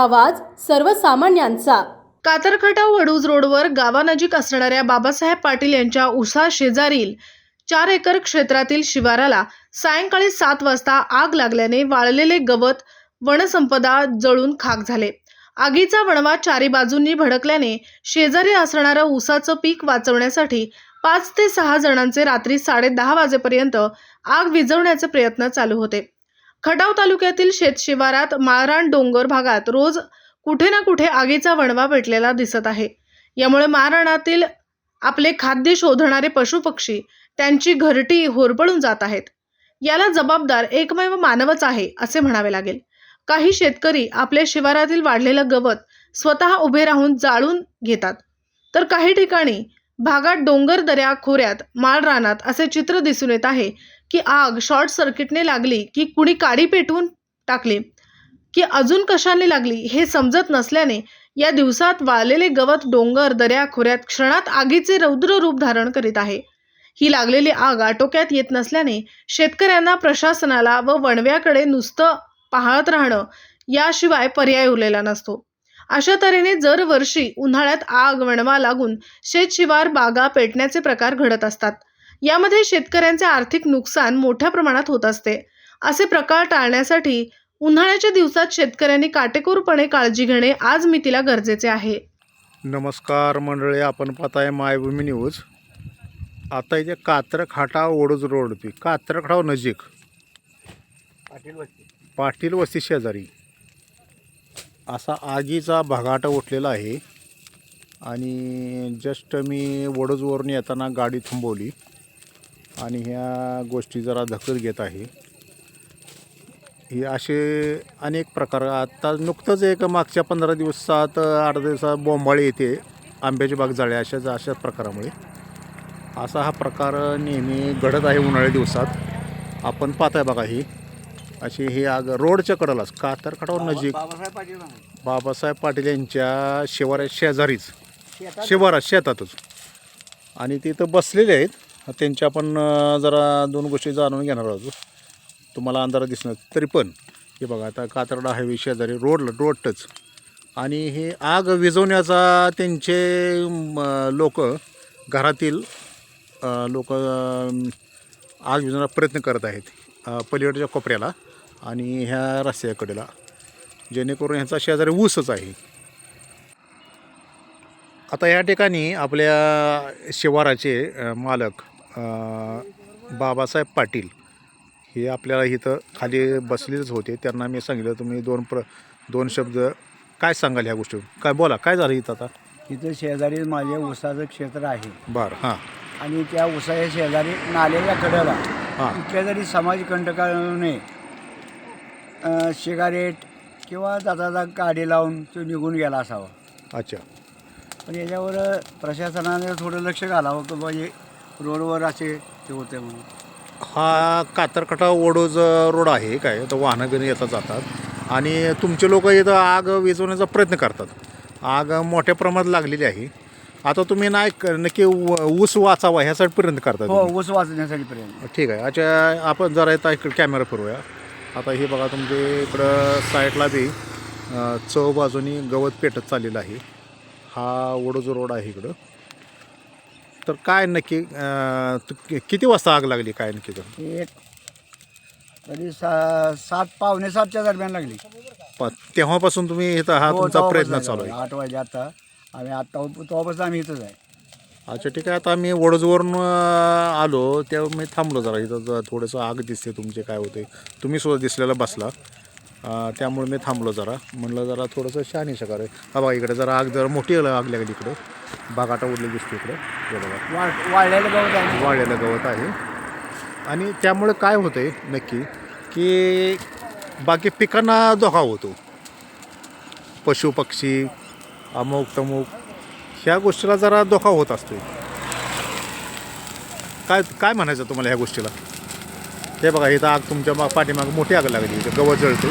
आवाज सर्वसामान्यांचा. कातरखटाव वडूज रोडवर गावानजीक असणाऱ्या बाबासाहेब पाटील यांच्या उसा शेजारील चार एकर क्षेत्रातील शिवाराला सायंकाळी सात वाजता आग लागल्याने वाळलेले गवत वनसंपदा जळून खाक झाले. आगीचा वणवा चारी बाजूंनी भडकल्याने शेजारी असणारं उसाचं पीक वाचवण्यासाठी पाच ते सहा जणांचे रात्री साडे दहा वाजेपर्यंत आग विझवण्याचे प्रयत्न चालू होते. खटाव तालुक्यातील शेतशिवारात माळरान डोंगर भागात रोज कुठे ना कुठे आगीचा वणवा पेटलेला दिसत आहे. यामुळे माळरानातील आपले खाद्य शोधणारे पशुपक्षी त्यांची घरटी होरपळून जात आहेत. याला जबाबदार एकमेव मानवच आहे असे म्हणावे लागेल. काही शेतकरी आपल्या शिवारातील वाढलेलं गवत स्वतः उभे राहून जाळून घेतात. तर काही ठिकाणी भागात डोंगर दऱ्या खोऱ्यात माळरानात असे चित्र दिसून येत आहे की आग शॉर्ट सर्किटने लागली की कुणी काडी पेटवून टाकली की अजून कशाने लागली हे समजत नसल्याने या दिवसात वाळलेले गवत डोंगर दऱ्या खोऱ्यात क्षणात आगीचे रौद्र रूप धारण करीत आहे. ही लागलेली आग आटोक्यात येत नसल्याने शेतकऱ्यांना प्रशासनाला व वणव्याकडे नुसतं पाहत राहणं याशिवाय पर्याय उरलेला नसतो. अशा तऱ्हेने दरवर्षी उन्हाळ्यात आग वणवा लागून शेतशिवार बागा पेटण्याचे प्रकार घडत असतात. यामध्ये शेतकऱ्यांचे आर्थिक नुकसान मोठ्या प्रमाणात होत असते. असे प्रकार टाळण्यासाठी उन्हाळ्याच्या दिवसात शेतकऱ्यांनी काटेकोरपणे काळजी घेणे आज मी तिला गरजेचे आहे. नमस्कार मंडळी आपण पाहताय मायभूमी न्यूज. आता इथे कात्रखाटा ओडूज रोड ती कात्रखाटाव नजीक. पाटील वस्ती शेजारी. असा आगीचा भगाटा उठलेला आहे आणि जस्ट मी वडूजवरून येताना गाडी थांबवली. आणि ह्या गोष्टी जरा दखल घेत आहे. हे असे अनेक प्रकार आता नुकतंच एक मागच्या पंधरा दिवसात आठ दिवसात बोंबाळी येते आंब्याची बाग जाळे अशाच अशा प्रकारामुळे. असा हा प्रकार नेहमी घडत आहे उन्हाळ्या दिवसात. आपण पाहताय बघा ही. अशी ही आग रोडच्या कडेलाच कातरखडावर नजीक. बाबासाहेब पाटील बाबासाहेब पाटील यांच्या शिवारा शेजारीच. शिवारात शेतातच. आणि ते इथं बसलेले आहेत. त्यांच्या आपण जरा दोन गोष्टी जाणून घेणार आहोत. तुम्हाला अंधारा दिसणार तरी पण हे बघा आता कातरडा हायवे शेजारी रोडला रोड टच आणि हे आग विझवण्याचा त्यांचे लोक घरातील लोक आग विझवण्याचा प्रयत्न करत आहेत पलीकडच्या कोपऱ्याला आणि ह्या रस्त्याकडेला. जेणेकरून ह्याचा शेजारी ऊसच आहे. आता या ठिकाणी आपल्या शिवाराचे मालक बाबासाहेब पाटील हे आपल्याला इथं खाली बसलेच होते. त्यांना मी सांगितलं तुम्ही दोन प्र दोन शब्द काय सांगाल ह्या गोष्टी काय बोला काय झालं इथं आता? इथं शेजारी माझे ऊसाचं क्षेत्र आहे. बरं हां. आणि त्या ऊसाच्या शेजारी नाल्याच्या कडेला हां. कुठल्या तरी समाजकंटकाने सिगारेट किंवा जाता गाडी लावून तो निघून गेला असावा. अच्छा. पण याच्यावर प्रशासनाने थोडं लक्ष घालावं की म्हणजे रोडवर असे ते होते म्हणून. हा कातरकटा ओडोज रोड आहे काय? तर वाहनं बिनं येतात जातात. आणि तुमचे लोक इथं आग विझवण्याचा प्रयत्न करतात. आग मोठ्या प्रमाणात लागलेली आहे. आता तुम्ही नाही क- नक्की ऊ- ऊस वाचावा ह्यासाठी प्रयत्न करता हो तुम्ही. ऊस वाचण्यासाठी पर्यंत. ठीक आहे. अच्छा आपण जरा इथं इकडे कॅमेरा फिरूया. आता हे बघा तुमचे इकडं साईडला बी अं, चौ बाजूनी गवत पेटत चाललेलं आहे. हा ओडोज रोड आहे इकडं. तर काय नक्की अं, तु- कि- किती वाजता आग लागली काय नक्की तर? एक तरी सा सात पावणे सातच्या दरम्यान लागली. प- तेव्हापासून तुम्ही इथं हा हो, तुमचा प्रयत्न. चालू आहे. आठ वाजे आता. आम्ही आता तेव्हापासून आम्ही इथंच आहे. अच्छा ठीक आहे. आता मी वडोजवरून अं, आलो. तेव्हा मी थांबलो जरा. इथं ज- थोडंसं आग दिसते तुमचे काय होते तुम्ही सुद्धा दिसलेला बसला. त्यामुळे मी थांबलो जरा. म्हणलं जरा थोडंसं शहाणी शकार हा बघा इकडे जरा आग जरा मोठी आग लागली इकडं. बागाटा उडलेली दिसते इकडं. हे बघा. वाळ वाळलेलं गवत आहे. वाळलेलं गवत आहे. आणि त्यामुळे काय होतं आहे नक्की की बाकी पिकांना धोका होतो. पशु पक्षी अमुक तमुक ह्या गोष्टीला जरा धोका होत असतो काय काय म्हणायचं तुम्हाला ह्या गोष्टीला? हे बघा इथं आग तुमच्या माग पाठीमाग मोठी आग लागली. इथं गवत जळते.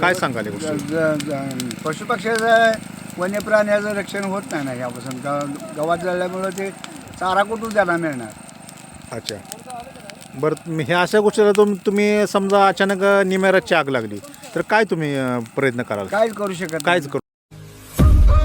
काय सांगाल गोष्टी? पशुपक्ष्याचं वन्य प्राण्याचं रक्षण होत नाही ना यापासून. ग- गवात जळल्यामुळं ते चारा कुठून त्याला मिळणार? अच्छा. बरं तुम्ही ह्या अशा गोष्टीला तुम तुम्ही समजा अचानक निमेराची आग लागली तर काय तुम्ही अं, प्रयत्न कराल? काहीच करू शकत कायच. करू